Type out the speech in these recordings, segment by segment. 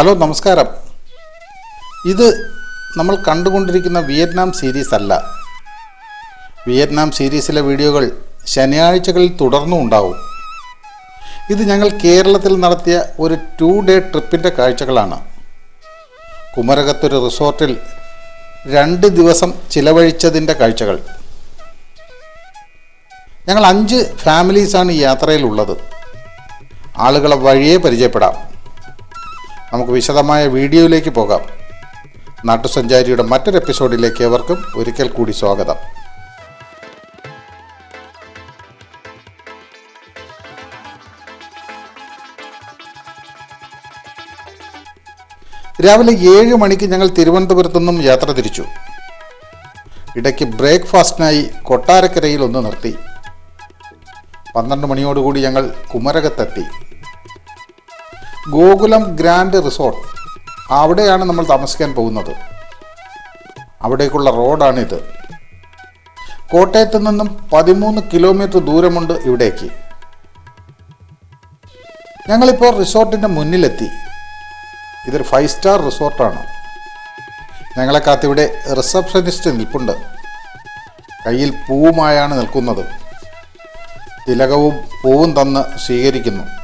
Hello നമസ്കാരം. ഇത് നമ്മൾ കണ്ടുകൊണ്ടിരിക്കുന്ന വിയറ്റ്നാം സീരീസ് അല്ല. വിയറ്റ്നാം സീരീസിലെ വീഡിയോകൾ ശനിയാഴ്ചകളിൽ തുടർന്നും ഉണ്ടാവും. ഇത് ഞങ്ങൾ കേരളത്തിൽ നടത്തിയ ഒരു ടു ഡേ ട്രിപ്പിന്റെ കാഴ്ചകളാണ്. കുമരകത്തൊരു റിസോർട്ടിൽ രണ്ട് ദിവസം ചിലവഴിച്ചതിന്റെ കാഴ്ചകൾ. ഞങ്ങൾ അഞ്ച് ഫാമിലീസാണ് ഈ യാത്രയിലുള്ളത്. ആളുകളെ വഴിയെ പരിചയപ്പെടാം. നമുക്ക് വിശദമായ വീഡിയോയിലേക്ക് പോകാം. നാട്ടുസഞ്ചാരിയുടെ മറ്റൊരു എപ്പിസോഡിലേക്ക് അവർക്കും ഒരിക്കൽ കൂടി സ്വാഗതം. രാവിലെ ഏഴ് മണിക്ക് ഞങ്ങൾ തിരുവനന്തപുരത്തുനിന്നും യാത്ര തിരിച്ചു. ഇടയ്ക്ക് ബ്രേക്ക്ഫാസ്റ്റിനായി കൊട്ടാരക്കരയിൽ ഒന്ന് നിർത്തി. പന്ത്രണ്ട് മണിയോടുകൂടി ഞങ്ങൾ കുമരകത്തെത്തി. Gokulam grand resort. അവിടെയാണ് നമ്മൾ താമസിക്കാൻ പോകുന്നത്. അവിടേക്കുള്ള റോഡാണിത്. കോട്ടയത്ത് നിന്നും പതിമൂന്ന് കിലോമീറ്റർ ദൂരമുണ്ട് ഇവിടേക്ക്. ഞങ്ങളിപ്പോൾ റിസോർട്ടിന്റെ മുന്നിലെത്തി. ഇതൊരു ഫൈവ് സ്റ്റാർ റിസോർട്ടാണ്. ഞങ്ങളെ കാത്തിവിടെ റിസപ്ഷനിസ്റ്റ് നിൽപ്പുണ്ട്. കയ്യിൽ പൂവുമായാണ് നിൽക്കുന്നത്. തിലകവും പൂവും തന്ന് സ്വീകരിക്കുന്നു.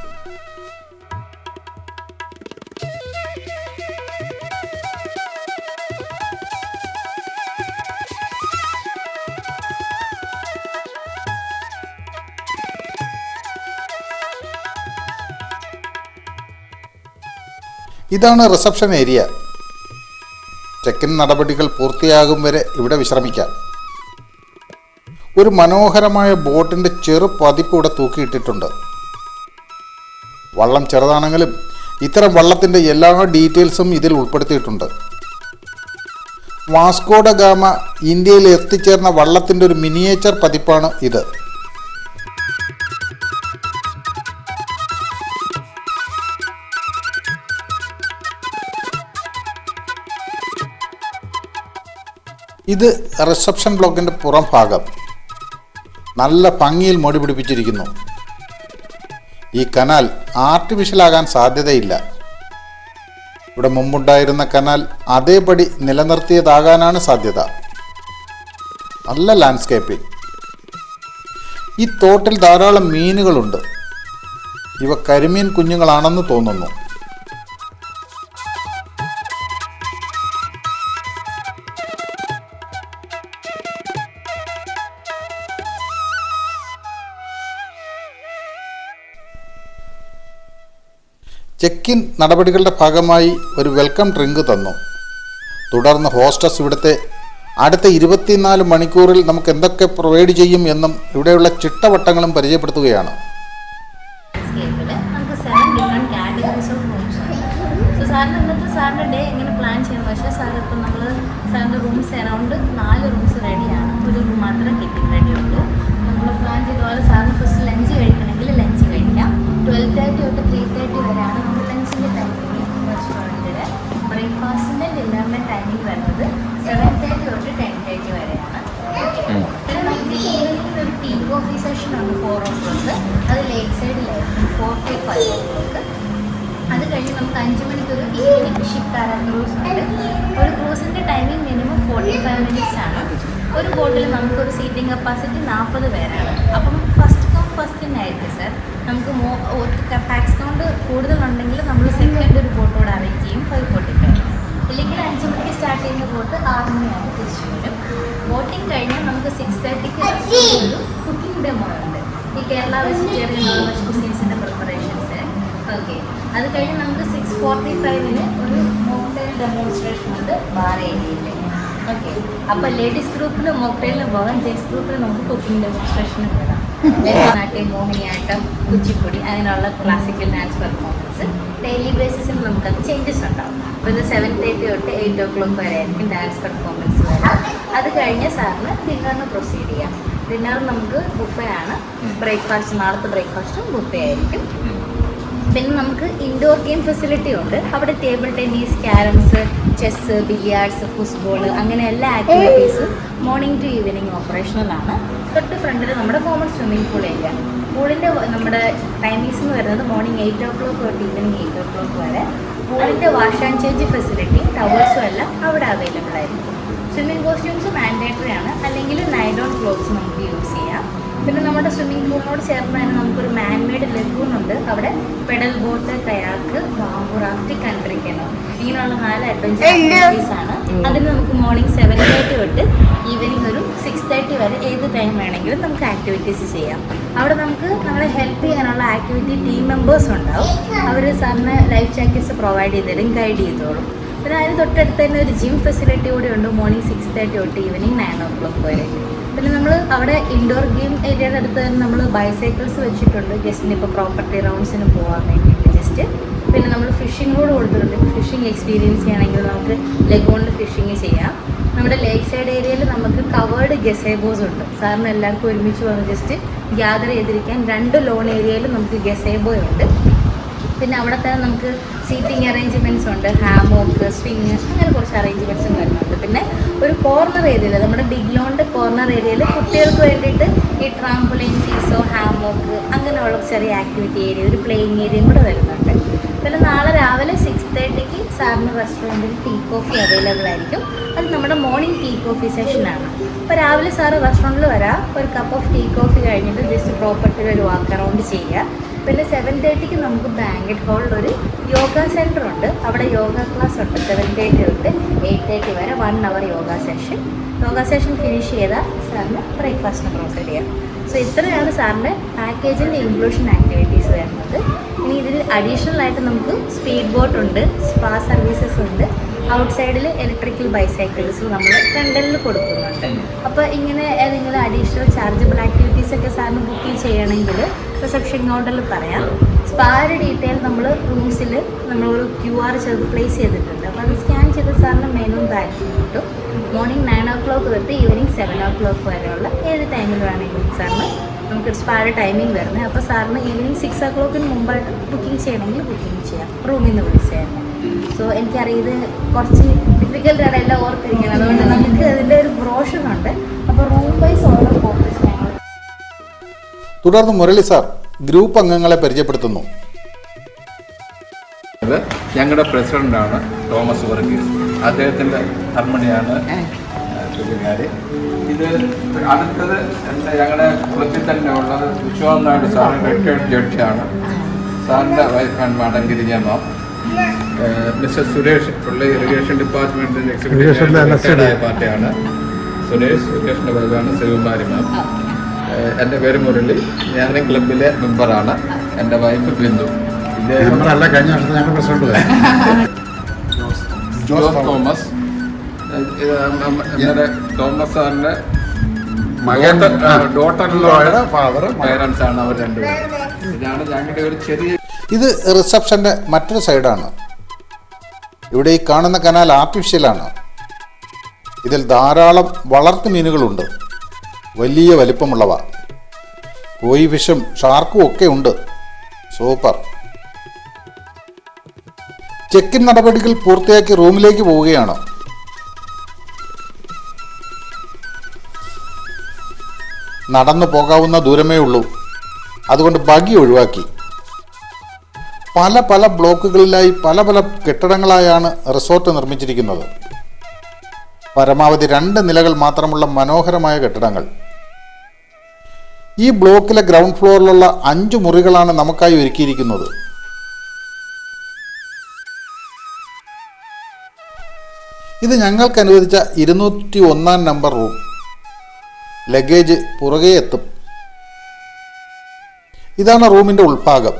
ഇതാണ് റിസപ്ഷൻ ഏരിയ ചെക്കിൻ നടപടികൾ പൂർത്തിയാകും വരെ ഇവിടെ വിശ്രമിക്കാം. ഒരു മനോഹരമായ ബോട്ടിന്റെ ചെറു പതിപ്പ് ഇവിടെ തൂക്കിയിട്ടിട്ടുണ്ട്. വള്ളം ചെറുതാണെങ്കിലും ഇത്തരം വള്ളത്തിന്റെ എല്ലാ ഡീറ്റെയിൽസും ഇതിൽ ഉൾപ്പെടുത്തിയിട്ടുണ്ട്. വാസ്കോഡ ഗാമ ഇന്ത്യയിൽ എത്തിച്ചേർന്ന വള്ളത്തിന്റെ ഒരു മിനിയേച്ചർ പതിപ്പാണ് ഇത്. ഇത് റിസപ്ഷൻ ബ്ലോക്കിന്റെ പുറം ഭാഗം. നല്ല ഭംഗിയിൽ മുടി പിടിപ്പിച്ചിരിക്കുന്നു. ഈ കനാൽ ആർട്ടിഫിഷ്യൽ ആകാൻ സാധ്യതയില്ല. ഇവിടെ മുമ്പുണ്ടായിരുന്ന കനാൽ അതേപടി നിലനിർത്തിയതാകാനാണ് സാധ്യത. നല്ല ലാൻഡ്സ്കേപ്പിംഗ് ഈ തോട്ടിൽ ധാരാളം മീനുകളുണ്ട്. ഇവ കരിമീൻ കുഞ്ഞുങ്ങളാണെന്ന് തോന്നുന്നു. നടപടികളുടെ ഭാഗമായി ഒരു വെൽക്കം ഡ്രിങ്ക് തന്നു. തുടർന്ന് ഹോസ്റ്റസ് ഇവിടുത്തെ അടുത്ത ഇരുപത്തിനാല് മണിക്കൂറിൽ നമുക്ക് എന്തൊക്കെ പ്രൊവൈഡ് ചെയ്യും എന്നും ഇവിടെയുള്ള ചിട്ടവട്ടങ്ങളും പരിചയപ്പെടുത്തുകയാണ്. ഡേ എങ്ങനെ പ്ലാൻ നമ്മൾ റൂംസ് നാല് റൂംസ് റെഡിയാണ് ഒരു റൂം മാത്രം നമ്മൾ പ്ലാൻ ചെയ്ത പോലെ ഫസ്റ്റ് ലഞ്ച് കഴിക്കണമെങ്കിൽ ലഞ്ച് കഴിക്കാം. ട്വൽവ് തേർട്ടി തൊട്ട് ത്രീ തേർട്ടി വരെയാണ് ബ്രേക്ക്ഫാസ്റ്റിന്റെ ഡിന്നറിന്റെ ടൈമിംഗ് വരുന്നത് സെവൻ തേർട്ടി തൊട്ട് ടെൻ തേർട്ടി വരെയാണ്. പിന്നെ നമുക്ക് ഈവനിങ്ങിൽ ഒരു ടീ കോഫി സെഷൻ ഉണ്ട് ഫോർ ഓ ക്ലോക്ക് അത് ലേറ്റ് സൈഡിലായിരിക്കും four to five o'clock അത് കഴിഞ്ഞ് നമുക്ക് അഞ്ച് മണിക്കൊരു ഈവനിങ് ഷിക്കാര ക്രൂസ് ഉണ്ട്. ഒരു ക്രൂസിന്റെ timing minimum forty five minutes ആണ്. ഒരു ബോട്ടിൽ നമുക്കൊരു സീറ്റിംഗ് കപ്പാസിറ്റി നാൽപ്പത് പേരാണ്. അപ്പം ഫസ്റ്റ് കം ഫസ്റ്റ് ആയിരിക്കും സർ നമുക്ക് മോ ടാക്സ് കൗണ്ട് കൂടുതലുണ്ടെങ്കിൽ നമ്മൾ സെക്കൻഡ് ഒരു ബോട്ടോട് അറേഞ്ച് ചെയ്യും ഫൈവ് ഫോർട്ടി ഫൈവ് ഇല്ലെങ്കിൽ അഞ്ച് മണിക്ക് സ്റ്റാർട്ട് ചെയ്യുന്ന ബോട്ട് ആറ് മണിയാകുമ്പോൾ തിരിച്ചു വരും. ബോട്ടിംഗ് കഴിഞ്ഞാൽ നമുക്ക് സിക്സ് തേർട്ടിക്ക് ഒരു കുക്കിംഗ് ഡെമോ ഉണ്ട്. ഈ കേരള വെജിറ്റേറിയൻ നോൺ വെജ് കുസീൻസിന്റെ പ്രിപ്പറേഷൻസ് ഓക്കെ അത് കഴിഞ്ഞ് നമുക്ക് സിക്സ് ഫോർട്ടി ഫൈവിന് ഒരു മോക്ടെയിൽ ഡെമോൺസ്ട്രേഷൻ ഉണ്ട് ബാർ ഏരിയയിൽ ഓക്കെ അപ്പോൾ ലേഡീസ് ഗ്രൂപ്പിൽ മോക്ടെയിലിന് പോകാം ജെൻസ് ഗ്രൂപ്പിൽ നമുക്ക് കുക്കിംഗ് ഡെമോൺസ്ട്രേഷൻ ഭരതനാട്യം മോഹിനിയാട്ടം കുച്ചിപ്പുടി അങ്ങനെയുള്ള ക്ലാസിക്കൽ ഡാൻസ് പെർഫോമൻസ് ഡെയിലി ബേസിസിൽ നമുക്കത് ചേഞ്ചസ് ഉണ്ടാവും. അപ്പോൾ ഇത് സെവൻ തേർട്ടി തൊട്ട് എയ്റ്റ് ഓ ക്ലോക്ക് വരെ ആയിരിക്കും ഡാൻസ് പെർഫോമൻസ് വരാം അത് കഴിഞ്ഞ് സാറിന് ഡിന്നറിന് പ്രൊസീഡ് ചെയ്യാം. ഡിന്നർ നമുക്ക് ബുഫേ ആണ്. ബ്രേക്ക്ഫാസ്റ്റ് നാളത്തെ ബ്രേക്ക്ഫാസ്റ്റും ബുഫേ ആയിരിക്കും. പിന്നെ നമുക്ക് ഇൻഡോർ ഗെയിം ഫെസിലിറ്റി ഉണ്ട്. അവിടെ table tennis carroms chess billiards football അങ്ങനെ എല്ലാ ആക്ടിവിറ്റീസും മോർണിംഗ് ടു ഈവനിങ് ഓപ്പറേഷണലാണ് തൊട്ട് ഫ്രണ്ടിൽ നമ്മുടെ കോമൺ സ്വിമ്മിംഗ് പൂൾ ഏരിയ പൂളിന്റെ നമ്മുടെ ടൈമിങ്സ് എന്ന് വരുന്നത് മോർണിംഗ് എയ്റ്റ് ഓ ക്ലോക്ക് തൊട്ട് ഈവനിങ് എയ്റ്റ് ഓ ക്ലോക്ക് വരെ പൂളിന്റെ വാഷ് ആൻഡ് ചേഞ്ച് ഫെസിലിറ്റി ടവേഴ്സും എല്ലാം അവിടെ അവൈലബിൾ ആയിരിക്കും. സ്വിമ്മിംഗ് കോസ്റ്റ്യൂംസ് മാൻഡേറ്ററി ആണ്. അല്ലെങ്കിൽ നൈലോൺ ക്ലോത്ത്സ് നമുക്ക് യൂസ് ചെയ്യാം. പിന്നെ നമ്മുടെ സ്വിമ്മിംഗ് പൂളിനോട് ചേർന്ന് തന്നെ നമുക്കൊരു മാൻമെയ്ഡ് ലഗൂൺ ഉണ്ട്. അവിടെ pedal boat kayak bamboo raft country canoe ഇങ്ങനെയുള്ള നാല് അഡ്വഞ്ചർ ആക്ടിവിറ്റീസ് ആണ്. അതിന് നമുക്ക് മോർണിംഗ് സെവൻ തേർട്ടി തൊട്ട് ഈവനിങ് സിക്സ് തേർട്ടി വരെ ഏത് ടൈം വേണമെങ്കിലും നമുക്ക് ആക്ടിവിറ്റീസ് ചെയ്യാം. അവിടെ നമുക്ക് നമ്മളെ ഹെൽപ്പ് ചെയ്യാനുള്ള ആക്ടിവിറ്റി ടീം മെമ്പേഴ്സ് ഉണ്ടാവും. അവർ സാറിന് ലൈഫ് ജാക്കറ്റ്സ് പ്രൊവൈഡ് ചെയ്ത് തരും ഗൈഡ് ചെയ്തോളും. പിന്നെ അതിന് തൊട്ടടുത്ത് തന്നെ ഒരു ജിം ഫെസിലിറ്റി കൂടി ഉണ്ട് മോർണിംഗ് സിക്സ് തേർട്ടി തൊട്ട് ഈവനിങ് നയൻ ഓ ക്ലോക്ക് വരെ. പിന്നെ നമ്മൾ അവിടെ ഇൻഡോർ ഗെയിം ഏരിയയുടെ അടുത്ത് തന്നെ നമ്മൾ ബൈസൈക്കിൾസ് വെച്ചിട്ടുണ്ട്. ജസ്റ്റിന് ഇപ്പോൾ പ്രോപ്പർട്ടി റൗണ്ട്സിന് പോകാൻ വേണ്ടിയിട്ട് ജസ്റ്റ് പിന്നെ നമ്മൾ ഫിഷിംഗ് കൂടെ കൊടുത്തിട്ടുണ്ട്. ഫിഷിംഗ് എക്സ്പീരിയൻസ് ചെയ്യണമെങ്കിൽ നമുക്ക് ലഗോണിൽ ഫിഷിംഗ് ചെയ്യാം. നമ്മുടെ ലേക്ക് സൈഡ് ഏരിയയിൽ നമുക്ക് കവേർഡ് ഗസേബോസ് ഉണ്ട്. സാറിന് എല്ലാവർക്കും ഒരുമിച്ച് വന്ന് ജസ്റ്റ് ഗ്യാദർ ചെയ്തിരിക്കാൻ രണ്ട് ലോൺ ഏരിയയിൽ നമുക്ക് ഗസേബോ ഉണ്ട്. പിന്നെ അവിടെ തന്നെ നമുക്ക് സീറ്റിംഗ് അറേഞ്ച്മെന്റ്സ് ഉണ്ട്. ഹാമോക്ക് സ്വിങ് അങ്ങനെ കുറച്ച് അറേഞ്ച്മെന്റ്സും വരുന്നുണ്ട്. പിന്നെ ഒരു കോർണർ ഏരിയയിൽ നമ്മുടെ ബിഗ് ലോണിന്റെ കോർണർ ഏരിയയിൽ കുട്ടികൾക്ക് വേണ്ടിയിട്ട് ഈ ട്രാംപുലൈൻ സീസോ ഹാമോക്ക് അങ്ങനെയുള്ള ചെറിയ ആക്ടിവിറ്റി ഏരിയ ഒരു പ്ലേയിങ് ഏരിയയും കൂടെ വരുന്നുണ്ട്. പിന്നെ നാളെ രാവിലെ സിക്സ് തേർട്ടിക്ക് സാറിന് റെസ്റ്റോറന്റിൽ ടീ കോഫി അവൈലബിൾ ആയിരിക്കും. അത് നമ്മുടെ മോർണിംഗ് ടീ കോഫി സെഷനാണ് അപ്പോൾ രാവിലെ സാറ് റെസ്റ്റോറന്റിൽ വരാം. ഒരു കപ്പ് ഓഫ് ടീ കോഫി കഴിഞ്ഞിട്ട് ജസ്റ്റ് പ്രോപ്പർട്ടിയിൽ ഒരു വാക്ക് അറൗണ്ട് ചെയ്യുക. പിന്നെ സെവൻ തേർട്ടിക്ക് നമുക്ക് ബാങ്കറ്റ് ഹാളിൽ ഒരു യോഗ സെന്റർ ഉണ്ട്. അവിടെ യോഗ ക്ലാസ് ഉണ്ട്. സെവൻ തേർട്ടി തൊട്ട് എയ്റ്റ് തേർട്ടി വരെ one hour yoga session yoga session finish ചെയ്താൽ സാറിന് ബ്രേക്ക്ഫാസ്റ്റിന് പ്രൊവൈഡ് ചെയ്യാം സോ ഇത്രയാണ് സാറിന്റെ പാക്കേജിന്റെ ഇൻക്ലൂഷൻ ആക്ടിവിറ്റീസ് വരുന്നത്. ഇനി ഇതിൽ അഡീഷണൽ ആയിട്ട് നമുക്ക് സ്പീഡ് ബോട്ട് ഉണ്ട് സ്പാ സർവീസസ് ഉണ്ട് ഔട്ട് സൈഡിൽ ഇലക്ട്രിക്കൽ ബൈസൈക്കിൾസ് നമ്മൾ റെന്റലിൽ കൊടുക്കുന്നുണ്ട് അപ്പോൾ ഇങ്ങനെ ഏതെങ്കിലും അഡീഷണൽ ചാർജബിൾ ആക്ടിവിറ്റീസ് ഒക്കെ സാറിന് ബുക്ക് ചെയ്യണമെങ്കിൽ റിസപ്ഷൻ കൗണ്ടറിൽ പറയാം. സ്പായുടെ ഡീറ്റെയിൽ നമ്മൾ റൂംസിൽ നമ്മളൊരു ക്യു ആർ ചെയ്ത് പ്ലേസ് ചെയ്തിട്ടുണ്ട്. അപ്പോൾ അത് സ്കാൻ ചെയ്ത് സാറിന് മെനു താല്പര്യം കിട്ടും. മോർണിംഗ് നയൻ ഓ ക്ലോക്ക് തൊട്ട് ഈവനിങ് സെവൻ ഓ ക്ലോക്ക് വരെയുള്ള ഏത് ടൈമിൽ വേണമെങ്കിലും സാറിന് നമുക്ക് സ്പായുടെ ടൈമിംഗ് വരുന്നത്. അപ്പോൾ സാറിന് ഈവനിങ് സിക്സ് ഓ ക്ലോക്കിന് മുമ്പായിട്ട് ബുക്കിംഗ് ചെയ്യണമെങ്കിൽ ബുക്കിംഗ് ചെയ്യാം. റൂമിൽ നിന്ന് വിളിച്ചായിരുന്നു സോ എനിക്കറിയത് കുറച്ച് ഡിഫിക്കൽട്ട് ആണ് എല്ലാം ഓർത്തിരിക്കുന്നത് അതുകൊണ്ട് നമുക്ക് അതിന്റെ ഒരു ബ്രോഷൻ ഉണ്ട്. അപ്പോൾ റൂം വൈസ് ഓർഡർ ഫോക്കസ് ഞങ്ങൾ തുടർന്ന് മുരളി സാർ ഗ്രൂപ്പ് അംഗങ്ങളെ പരിചയപ്പെടുത്തുന്നു. ഞങ്ങളുടെ പ്രസിഡന്റാണ് തോമസ് വർഗീസ്. അദ്ദേഹത്തിന്റെ ധർമ്മണിയാണ് ചുള്ളിക്കാരി ഇത് അടുത്തത് എന്റെ ഞങ്ങളുടെ കുളത്തിൽ തന്നെ ഉള്ളത് വിശ്വനാഥ് നായിഡു സാറ് റിട്ടയർഡ് ജഡ്ജാണ് സാറിന്റെ വൈഫാണ് മാഡം ഗിരിജമ്മ മിസ്റ്റർ സുരേഷ് പുള്ളി ഇറിഗേഷൻ ഡിപ്പാർട്ട്മെന്റിന്റെ എക്സിക്യൂട്ടീവ് പാർട്ടിയാണ്. സുരേഷ് ഇറിഗേഷന്റെ വൈഫാണ് ശിവകുമാരി മാം എന്റെ പേര് മുരളി. ഞാൻ ക്ലബിലെ മെമ്പറാണ് എന്റെ വൈഫ് ബിന്ദു. മെമ്പറല്ല കഴിഞ്ഞ വർഷത്തെ ഞങ്ങൾ പ്രസിഡന്റ്. ജോസ് തോമസ്. ഇന്നലെ തോമസ് സാറിന്റെ മകൻ ഡോട്ടറിലുള്ള ഫാദർ പേരൻസ് ആണ് അവർ രണ്ടുപേരും. ഇതാണ് ഞങ്ങളുടെ ഒരു ചെറിയ ഇത് റിസപ്ഷന്റെ മറ്റൊരു സൈഡാണ്. ഇവിടെ ഈ കാണുന്ന കനാൽ ആർട്ടിഫിഷ്യലാണ് ഇതിൽ ധാരാളം വളർത്തു മീനുകളുണ്ട്. വലിയ വലിപ്പമുള്ളവ. കോയി ഫിഷും ഷാർക്കും ഒക്കെ ഉണ്ട്. സൂപ്പർ. ചെക്കിൻ നടപടികൾ പൂർത്തിയാക്കി റൂമിലേക്ക് പോവുകയാണ്. നടന്നു പോകാവുന്ന ദൂരമേ ഉള്ളൂ. അതുകൊണ്ട് ബഗി ഒഴിവാക്കി. പല പല ബ്ലോക്കുകളിലായി പല പല കെട്ടിടങ്ങളായാണ് റിസോർട്ട് നിർമ്മിച്ചിരിക്കുന്നത്. പരമാവധി രണ്ട് നിലകൾ മാത്രമുള്ള മനോഹരമായ കെട്ടിടങ്ങൾ. ഈ ബ്ലോക്കിലെ ഗ്രൗണ്ട് ഫ്ലോറിലുള്ള അഞ്ച് മുറികളാണ് നമുക്കായി ഒരുക്കിയിരിക്കുന്നത്. ഇത് ഞങ്ങൾക്ക് അനുവദിച്ച ഇരുന്നൂറ്റി ഒന്നാം നമ്പർ റൂം. ലഗേജ് പുറകെ എത്തും. ഇതാണ് റൂമിന്റെ ഉൾഭാഗം.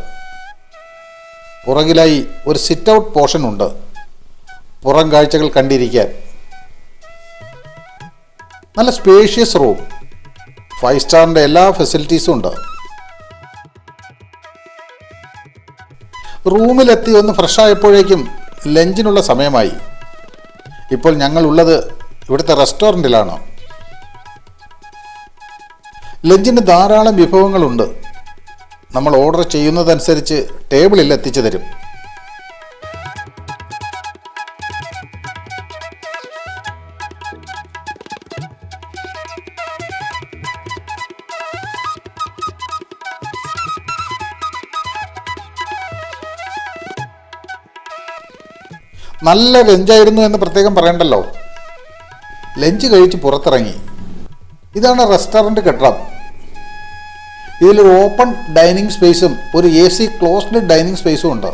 പുറകിലായി ഒരു സിറ്റ് ഔട്ട് പോർഷൻ ഉണ്ട്. പുറം കാഴ്ചകൾ കണ്ടിരിക്കാൻ. നല്ല സ്പേഷ്യസ് റൂം ഫൈവ് സ്റ്റാറിന്റെ എല്ലാ ഫെസിലിറ്റീസും ഉണ്ട്. റൂമിലെത്തി ഒന്ന് ഫ്രഷ് ആയപ്പോഴേക്കും ലഞ്ചിനുള്ള സമയമായി. ഇപ്പോൾ ഞങ്ങൾ ഉള്ളത് ഇവിടുത്തെ റെസ്റ്റോറന്റിലാണ് ലഞ്ചിന് ധാരാളം വിഭവങ്ങളുണ്ട്. നമ്മൾ ഓർഡർ ചെയ്യുന്നതനുസരിച്ച് ടേബിളിൽ എത്തിച്ചു തരും. നല്ല ലഞ്ചായിരുന്നു എന്ന് പ്രത്യേകം പറയണ്ടല്ലോ. ലഞ്ച് കഴിച്ച് പുറത്തിറങ്ങി. ഇതാണ് റെസ്റ്റോറന്റ് കെട്ടിടം. ഇതിലൊരു ഓപ്പൺ ഡൈനിങ് സ്പേസും ഒരു എ സി ക്ലോസ്ഡ് ഡൈനിങ് സ്പേസും ഉണ്ട്.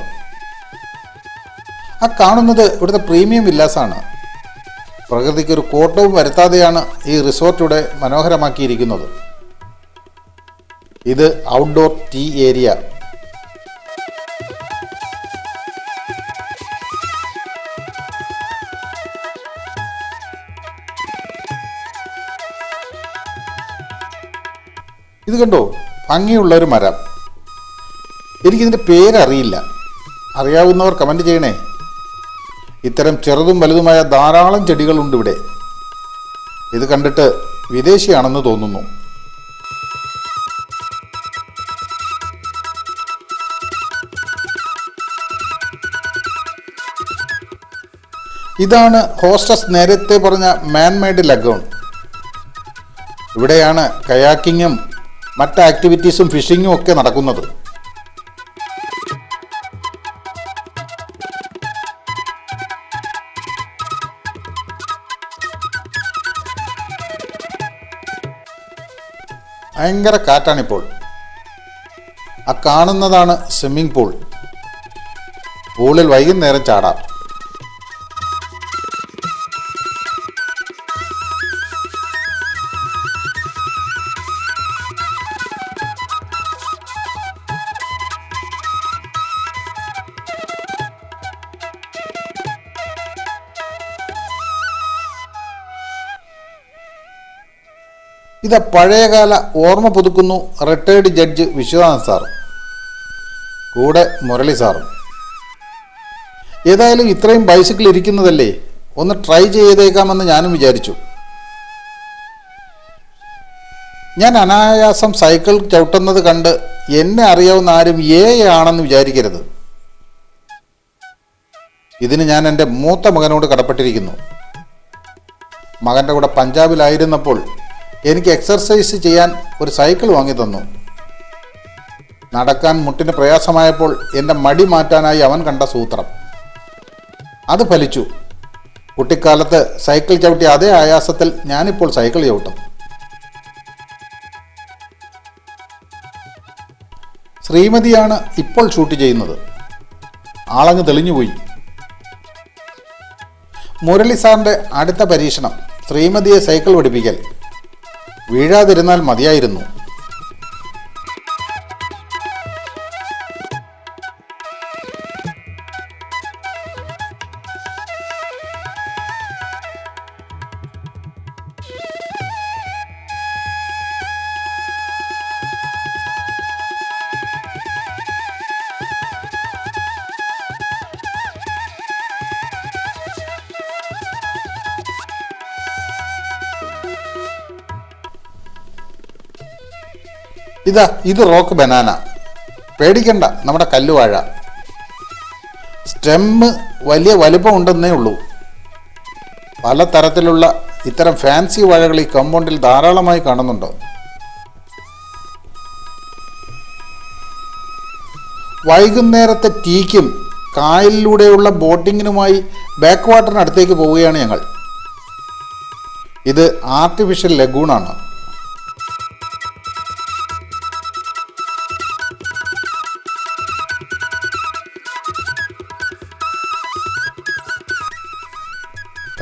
ആ കാണുന്നത് ഇവിടുത്തെ പ്രീമിയം വില്ലാസാണ്. പ്രകൃതിക്ക് ഒരു കോട്ടവും വരുത്താതെയാണ് ഈ റിസോർട്ട് ഇവിടെ മനോഹരമാക്കിയിരിക്കുന്നത്. ഇത് ഔട്ട്ഡോർ ടീ ഏരിയ. ഇത് കണ്ടോ? ഭംഗിയുള്ള ഒരു മരം. എനിക്കിതിന്റെ പേരറിയില്ല. അറിയാവുന്നവർ കമന്റ് ചെയ്യണേ. ഇത്തരം ചെറുതും വലുതുമായ ധാരാളം ചെടികളുണ്ട് ഇവിടെ. ഇത് കണ്ടിട്ട് വിദേശിയാണെന്ന് തോന്നുന്നു. ഇതാണ് ഹോസ്റ്റസ് നേരത്തെ പറഞ്ഞ മാൻമെയ്ഡ് ലഗോൺ. ഇവിടെയാണ് കയാക്കിങ്ങും മറ്റ് ആക്ടിവിറ്റീസും ഫിഷിങ്ങും ഒക്കെ നടക്കുന്നത്. ഭയങ്കര കാറ്റാണിപ്പോൾ. ആ കാണുന്നതാണ് സ്വിമ്മിംഗ് പൂൾ. പൂളിൽ വൈകുന്നേരം ചാടാം. ഇത് പഴയകാല ഓർമ്മ പുതുക്കുന്നു റിട്ടയർഡ് ജഡ്ജ് വിശ്വനാഥ് സാർ. കൂടെ മുരളി സാറും. ഏതായാലും ഇത്രയും ബൈസിക്കിൾ ഇരിക്കുന്നതല്ലേ? ഒന്ന് ട്രൈ ചെയ്തേക്കാമെന്ന് ഞാനും വിചാരിച്ചു. ഞാൻ അനായാസം സൈക്കിൾ ചവിട്ടുന്നത് കണ്ട് എന്നെ അറിയാവുന്ന ആരും ഏ ആണെന്ന് വിചാരിക്കരുത്. ഇതിന് ഞാൻ എന്റെ മൂത്ത മകനോട് കടപ്പെട്ടിരിക്കുന്നു. മകന്റെ കൂടെ പഞ്ചാബിലായിരുന്നപ്പോൾ എനിക്ക് എക്സർസൈസ് ചെയ്യാൻ ഒരു സൈക്കിൾ വാങ്ങി തന്നു. നടക്കാൻ മുട്ടിന് പ്രയാസമായപ്പോൾ എന്റെ മടി മാറ്റാനായി അവൻ കണ്ട സൂത്രം. അത് ഫലിച്ചു. കുട്ടിക്കാലത്ത് സൈക്കിൾ ചവിട്ടിയ അതേ ആയാസത്തിൽ ഞാനിപ്പോൾ സൈക്കിൾ ചവിട്ടും. ശ്രീമതിയാണ് ഇപ്പോൾ ഷൂട്ട് ചെയ്യുന്നത്. ആളങ്ങ് തെളിഞ്ഞുപോയി. മുരളി സാറിന്റെ അടുത്ത പരീക്ഷണം ശ്രീമതിയെ സൈക്കിൾ പഠിപ്പിക്കൽ. വീഴാതിരുന്നാൽ മതിയായിരുന്നു ഇതാ ഇത് റോക്ക് ബനാന. പേടിക്കണ്ട നമ്മുടെ കല്ലുവാഴ. സ്റ്റെമ്മ് വലിയ വലിപ്പമുണ്ടെന്നേ ഉള്ളൂ. പല തരത്തിലുള്ള ഇത്തരം ഫാൻസി വാഴകൾ ഈ കമ്പൗണ്ടിൽ ധാരാളമായി കാണുന്നുണ്ട്. വൈകുന്നേരത്തെ ടീക്കും കായലിലൂടെയുള്ള ബോട്ടിങ്ങിനുമായി ബാക്ക് വാട്ടറിനടുത്തേക്ക് പോവുകയാണ് ഞങ്ങൾ. ഇത് ആർട്ടിഫിഷ്യൽ ലഗൂണാണ്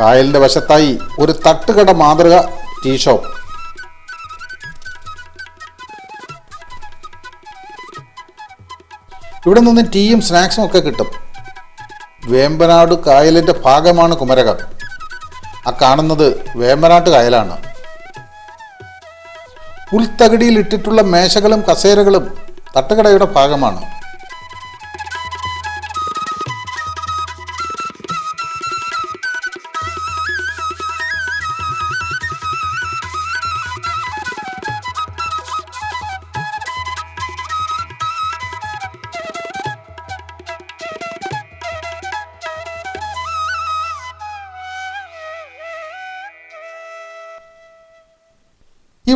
കായലിന്റെ വശത്തായി ഒരു തട്ടുകട മാതൃക ടീ ഷോപ്പ്. ഇവിടെ നിന്ന് ടീയും സ്നാക്സും ഒക്കെ കിട്ടും. വേമ്പനാട് കായലിന്റെ ഭാഗമാണ് കുമരകം. ആ കാണുന്നത് വേമ്പനാട്ട് കായലാണ്. പുൽത്തകിടിയിൽ ഇട്ടിട്ടുള്ള മേശകളും കസേരകളും തട്ടുകടയുടെ ഭാഗമാണ്.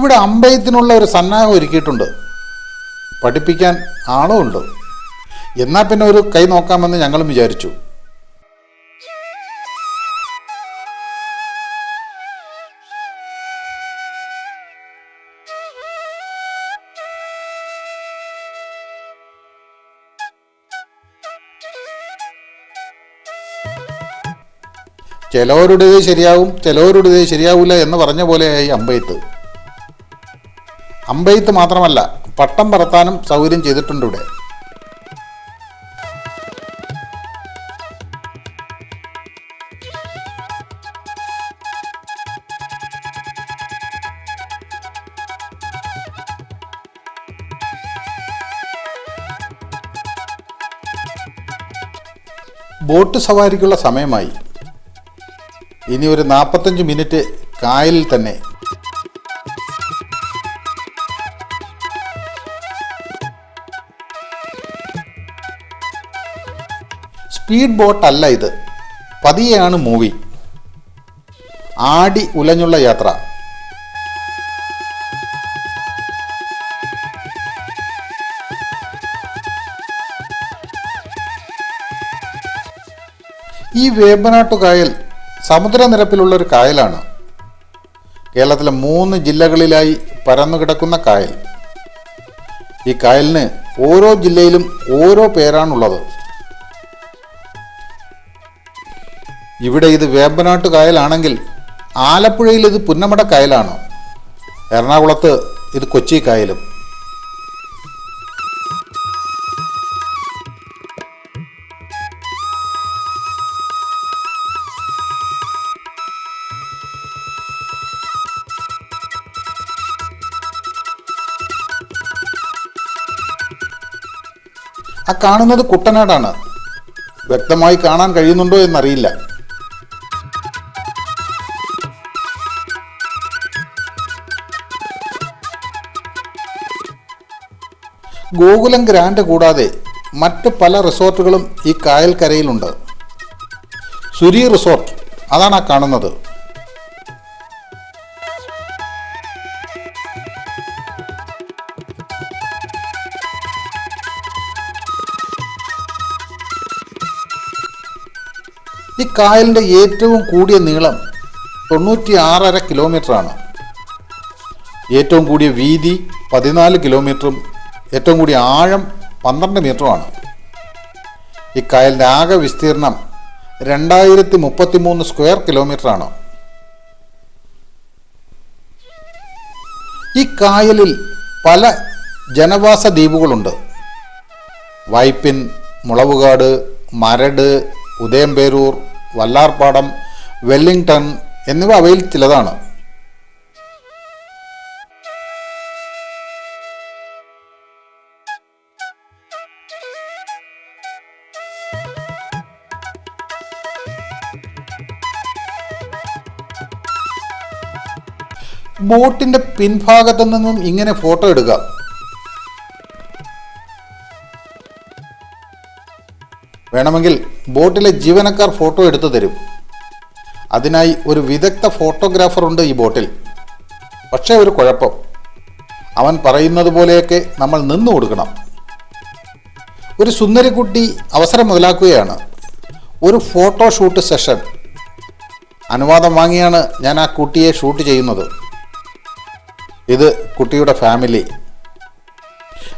ഇവിടെ അമ്പയത്തിനുള്ള ഒരു സന്നാഹം ഒരുക്കിയിട്ടുണ്ട്. പഠിപ്പിക്കാൻ ആളും ഉണ്ട്. എന്നാൽ പിന്നെ ഒരു കൈ നോക്കാമെന്ന് ഞങ്ങളും വിചാരിച്ചു. ചിലവരുടേത് ശരിയാവും ചിലവരുടേത് ശരിയാവില്ല എന്ന് പറഞ്ഞ പോലെയായി അമ്പയത്ത്. അമ്പെയ്ത്ത് മാത്രമല്ല പട്ടം പറത്താനും സൗകര്യം ചെയ്തിട്ടുണ്ട് ഇവിടെ. ബോട്ട് സവാരിക്കുള്ള സമയമായി. ഇനി ഒരു നാൽപ്പത്തഞ്ച് മിനിറ്റ് കായലിൽ തന്നെ സ്പീഡ് ബോട്ട് അല്ല ഇത്. പതിയാണ് മൂവി. ആടി ഉലഞ്ഞുള്ള യാത്ര. ഈ വേമ്പനാട്ടു കായൽ സമുദ്രനിരപ്പിലുള്ള ഒരു കായലാണ്. കേരളത്തിലെ മൂന്ന് ജില്ലകളിലായി പരന്നുകിടക്കുന്ന കായൽ. ഈ കായലിന് ഓരോ ജില്ലയിലും ഓരോ പേരാണുള്ളത്. ഇവിടെ ഇത് വേമ്പനാട്ട് കായലാണെങ്കിൽ ആലപ്പുഴയിൽ ഇത് പുന്നമട കായലാണോ എറണാകുളത്ത് ഇത് കൊച്ചി കായലും ആ കാണുന്നത് കുട്ടനാടാണ്. വ്യക്തമായി കാണാൻ കഴിയുന്നുണ്ടോ എന്നറിയില്ല. ഗോകുലം ഗ്രാൻഡ് കൂടാതെ മറ്റ് പല റിസോർട്ടുകളും ഈ കായൽക്കരയിലുണ്ട്. സുരി റിസോർട്ട് അതാണ് ആ കാണുന്നത്. ഈ കായലിന്റെ ഏറ്റവും കൂടിയ നീളം തൊണ്ണൂറ്റി ആറര കിലോമീറ്ററാണ് ഏറ്റവും കൂടിയ വീതി പതിനാല് കിലോമീറ്ററും ഏറ്റവും കൂടി ആഴം പന്ത്രണ്ട് മീറ്ററുമാണ് ഈ കായലിന്റെ ആകെ വിസ്തീർണം രണ്ടായിരത്തി മുപ്പത്തി മൂന്ന് സ്ക്വയർ കിലോമീറ്ററാണ്. ഈ കായലിൽ പല ജനവാസ ദ്വീപുകളുണ്ട്. വൈപ്പിൻ മുളവുകാട് മരട് ഉദയംപേരൂർ വല്ലാർപാടം വെല്ലിംഗ്ടൺ എന്നിവ അവയിൽ ചിലതാണ്. ബോട്ടിന്റെ പിൻഭാഗത്തു നിന്നും ഇങ്ങനെ ഫോട്ടോ എടുക്കാം വേണമെങ്കിൽ ബോട്ടിലെ ജീവനക്കാർ ഫോട്ടോ എടുത്തു തരും. അതിനായി ഒരു വിദഗ്ധ ഫോട്ടോഗ്രാഫർ ഉണ്ട് ഈ ബോട്ടിൽ. പക്ഷേ ഒരു കുഴപ്പം. അവൻ പറയുന്നത് പോലെയൊക്കെ നമ്മൾ നിന്നു കൊടുക്കണം. ഒരു സുന്ദരിക്കുട്ടി അവസരം മുതലാക്കുകയാണ്. ഒരു ഫോട്ടോ ഷൂട്ട് സെഷൻ. അനുവാദം വാങ്ങിയാണ് ഞാൻ ആ കുട്ടിയെ ഷൂട്ട് ചെയ്യുന്നത്. ഇത് കുട്ടിയുടെ ഫാമിലി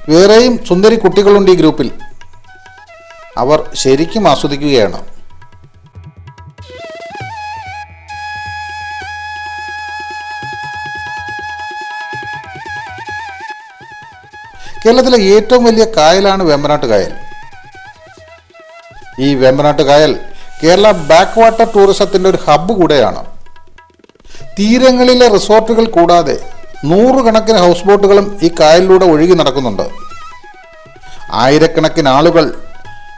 വേറെയും സുന്ദരി കുട്ടികളുണ്ട് ഈ ഗ്രൂപ്പിൽ. അവർ ശരിക്കും ആസ്വദിക്കുകയാണ്. കേരളത്തിലെ ഏറ്റവും വലിയ കായലാണ് വേമ്പനാട്ട് കായൽ. ഈ വേമ്പനാട്ട് കായൽ കേരള ബാക്ക് വാട്ടർ ടൂറിസത്തിന്റെ ഒരു ഹബ്ബ് കൂടെയാണ്. തീരങ്ങളിലെ റിസോർട്ടുകൾ കൂടാതെ നൂറുകണക്കിന് ഹൗസ് ബോട്ടുകളും ഈ കായലിലൂടെ ഒഴുകി നടക്കുന്നുണ്ട്. ആയിരക്കണക്കിന് ആളുകൾ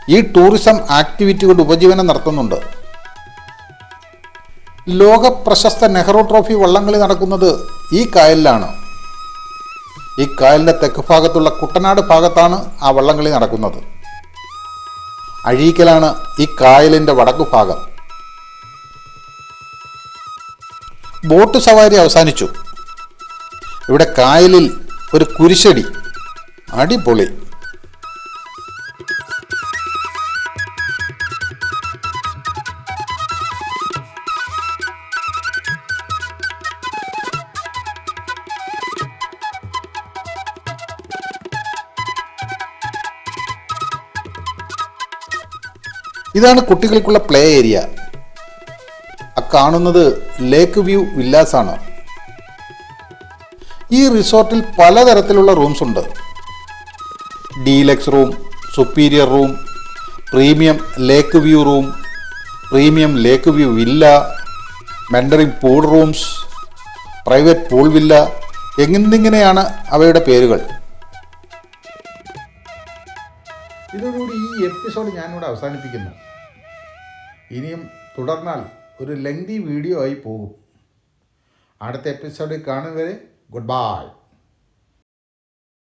ഈ ടൂറിസം ആക്ടിവിറ്റി കൊണ്ട് ഉപജീവനം നടത്തുന്നുണ്ട്. ലോക പ്രശസ്ത നെഹ്റു ട്രോഫി വള്ളംകളി നടക്കുന്നത് ഈ കായലിലാണ്. ഈ കായലിന്റെ തെക്ക് ഭാഗത്തുള്ള കുട്ടനാട് ഭാഗത്താണ് ആ വള്ളംകളി നടക്കുന്നത്. അഴീക്കലാണ് ഈ കായലിന്റെ വടക്കു ഭാഗം. ബോട്ട് സവാരി അവസാനിച്ചു. ഇവിടെ കായലിൽ ഒരു കുരിശടി. അടിപൊളി. ഇതാണ് കുട്ടികൾക്കുള്ള പ്ലേ ഏരിയ. കാണുന്നത് ലേക്ക് വ്യൂ വില്ലാസ് ആണ് ഈ റിസോർട്ടിൽ പലതരത്തിലുള്ള റൂംസ് ഉണ്ട്. Deluxe room superior room premium lake view room premium lake view villa meandering pool rooms private pool villa എന്നിങ്ങനെയാണ് അവയുടെ പേരുകൾ. ഇതോടുകൂടി ഈ എപ്പിസോഡ് ഞാനിവിടെ അവസാനിപ്പിക്കുന്നു. ഇനിയും തുടർന്നാൽ ഒരു ലെങ്തി വീഡിയോ ആയി പോകും. അടുത്ത എപ്പിസോഡിൽ കാണുന്നവരെ Goodbye.